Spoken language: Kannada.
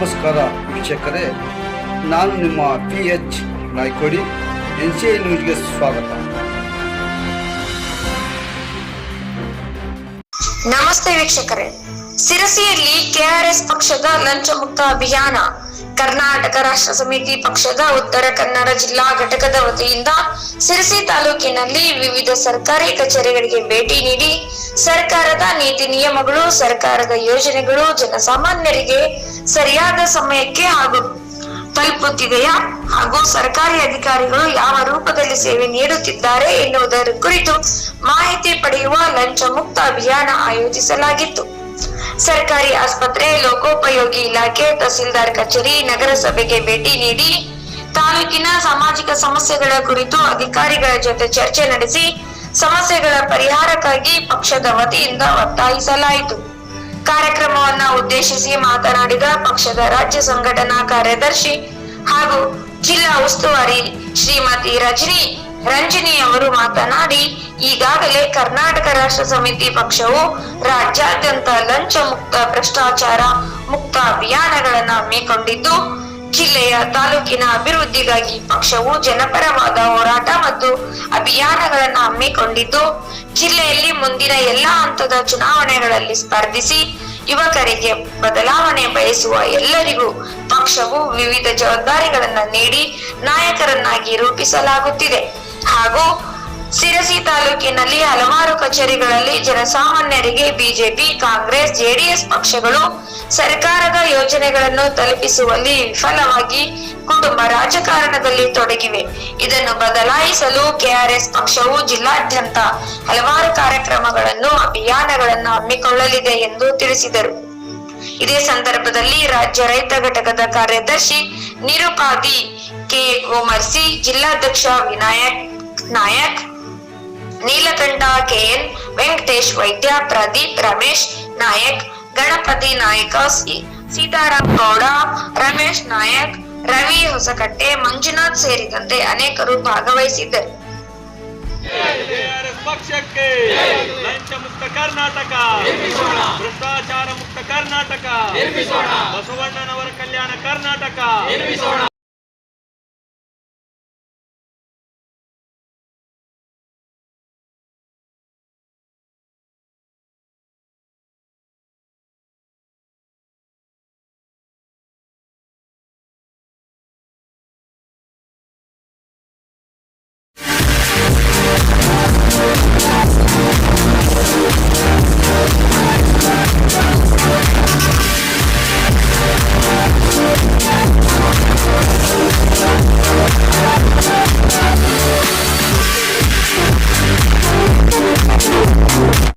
ವೀಕ್ಷಕರೇ, ನಾನು ನಿಮ್ಮ P H Naykodi N C I ನ್ಯೂಸ್ಗೆ ಸ್ವಾಗತ. ನಮಸ್ತೆ ವೀಕ್ಷಕರೇ. ಸಿರಸಿಯಲ್ಲಿ ಕೆಆರ್ಎಸ್ ಪಕ್ಷದ ಲಂಚಮುಕ್ತ ಅಭಿಯಾನ. ಕರ್ನಾಟಕ ರಾಷ್ಟ್ರ ಸಮಿತಿ ಪಕ್ಷದ ಉತ್ತರ ಕನ್ನಡ ಜಿಲ್ಲಾ ಘಟಕದ ವತಿಯಿಂದ ಸಿರಸಿ ತಾಲೂಕಿನಲ್ಲಿ ವಿವಿಧ ಸರ್ಕಾರಿ ಕಚೇರಿಗಳಿಗೆ ಭೇಟಿ ನೀಡಿ ಸರ್ಕಾರದ ನೀತಿ ನಿಯಮಗಳು, ಸರ್ಕಾರದ ಯೋಜನೆಗಳು ಜನಸಾಮಾನ್ಯರಿಗೆ ಸರಿಯಾದ ಸಮಯಕ್ಕೆ ಹಾಗೂ ತಲುಪುತ್ತಿದೆಯಾ ಹಾಗೂ ಸರ್ಕಾರಿ ಅಧಿಕಾರಿಗಳು ಯಾವ ರೂಪದಲ್ಲಿ ಸೇವೆ ನೀಡುತ್ತಿದ್ದಾರೆ ಎನ್ನುವುದರ ಕುರಿತು ಮಾಹಿತಿ ಪಡೆಯುವ ಲಂಚ ಮುಕ್ತ ಅಭಿಯಾನ ಆಯೋಜಿಸಲಾಗಿತ್ತು. ಸರ್ಕಾರಿ ಆಸ್ಪತ್ರೆ, ಲೋಕೋಪಯೋಗಿ ಇಲಾಖೆ, ತಹಸೀಲ್ದಾರ್ ಕಚೇರಿ, ನಗರಸಭೆಗೆ ಭೇಟಿ ನೀಡಿ ತಾಲೂಕಿನ ಸಾಮಾಜಿಕ ಸಮಸ್ಯೆಗಳ ಕುರಿತು ಅಧಿಕಾರಿಗಳ ಜೊತೆ ಚರ್ಚೆ ನಡೆಸಿ ಸಮಸ್ಯೆಗಳ ಪರಿಹಾರಕ್ಕಾಗಿ ಪಕ್ಷದ ವತಿಯಿಂದ ಒತ್ತಾಯಿಸಲಾಯಿತು. ಕಾರ್ಯಕ್ರಮವನ್ನ ಉದ್ದೇಶಿಸಿ ಮಾತನಾಡಿದ ಪಕ್ಷದ ರಾಜ್ಯ ಸಂಘಟನಾ ಕಾರ್ಯದರ್ಶಿ ಹಾಗೂ ಜಿಲ್ಲಾ ಉಸ್ತುವಾರಿ ಶ್ರೀಮತಿ ರಜನಿ ರಂಜನಿ ಅವರು ಮಾತನಾಡಿ, ಈಗಾಗಲೇ ಕರ್ನಾಟಕ ರಾಷ್ಟ್ರ ಸಮಿತಿ ಪಕ್ಷವು ರಾಜ್ಯಾದ್ಯಂತ ಲಂಚ ಮುಕ್ತ ಭ್ರಷ್ಟಾಚಾರ ಮುಕ್ತ ಅಭಿಯಾನಗಳನ್ನು ಹಮ್ಮಿಕೊಂಡಿದ್ದು, ಜಿಲ್ಲೆಯ ತಾಲೂಕಿನ ಅಭಿವೃದ್ಧಿಗಾಗಿ ಪಕ್ಷವು ಜನಪರವಾದ ಹೋರಾಟ ಮತ್ತು ಅಭಿಯಾನಗಳನ್ನು ಹಮ್ಮಿಕೊಂಡಿದ್ದು, ಜಿಲ್ಲೆಯಲ್ಲಿ ಮುಂದಿನ ಎಲ್ಲಾ ಹಂತದ ಚುನಾವಣೆಗಳಲ್ಲಿ ಸ್ಪರ್ಧಿಸಿ, ಯುವಕರಿಗೆ ಬದಲಾವಣೆ ಬಯಸುವ ಎಲ್ಲರಿಗೂ ಪಕ್ಷವು ವಿವಿಧ ಜವಾಬ್ದಾರಿಗಳನ್ನು ನೀಡಿ ನಾಯಕರನ್ನಾಗಿ ರೂಪಿಸಲಾಗುತ್ತಿದೆ. ಹಾಗೂ ಸಿರಸಿ ತಾಲೂಕಿನಲ್ಲಿ ಹಲವಾರು ಕಚೇರಿಗಳಲ್ಲಿ ಜನಸಾಮಾನ್ಯರಿಗೆ ಬಿಜೆಪಿ, ಕಾಂಗ್ರೆಸ್, ಜೆಡಿಎಸ್ ಪಕ್ಷಗಳು ಸರ್ಕಾರದ ಯೋಜನೆಗಳನ್ನು ತಲುಪಿಸುವಲ್ಲಿ ವಿಫಲವಾಗಿ ಕುಟುಂಬ ರಾಜಕಾರಣದಲ್ಲಿ ತೊಡಗಿವೆ. ಇದನ್ನು ಬದಲಾಯಿಸಲು ಕೆಆರ್ಎಸ್ ಪಕ್ಷವು ಜಿಲ್ಲಾದ್ಯಂತ ಹಲವಾರು ಕಾರ್ಯಕ್ರಮಗಳನ್ನು, ಅಭಿಯಾನಗಳನ್ನು ಹಮ್ಮಿಕೊಳ್ಳಲಿದೆ ಎಂದು ತಿಳಿಸಿದರು. ಇದೇ ಸಂದರ್ಭದಲ್ಲಿ ರಾಜ್ಯ ರೈತ ಘಟಕದ ಕಾರ್ಯದರ್ಶಿ ನಿರುಪಾದಿ ಕೆ. ಗೋಮರ್ಸಿ ಜಿಲ್ಲಾಧ್ಯಕ್ಷ ವಿನಾಯಕ್ ನಾಯಕ್ ನೀಲಕಂಠ ಕೆಎನ್ ವೆಂಕಟೇಶ್ ವೈದ್ಯ ಪ್ರದೀಪ್ ರಮೇಶ್ ನಾಯಕ್ ಗಣಪತಿ ನಾಯಕ ಸಿ- ಸೀತಾರಾಮ್ ಗೌಡ ರಮೇಶ್ ನಾಯಕ್ ರವಿ ಹೊಸಕಟ್ಟೆ ಮಂಜುನಾಥ್ ಸೇರಿದಂತೆ ಅನೇಕರು ಭಾಗವಹಿಸಿದ್ದರು. ಪಕ್ಷಕ್ಕೆ ಲಂಚ ಮುಕ್ತ ಕರ್ನಾಟಕ ಭ್ರಷ್ಟಾಚಾರ ಮುಕ್ತ ಕರ್ನಾಟಕ ಬಸವಣ್ಣನವರ ಕಲ್ಯಾಣ ಕರ್ನಾಟಕ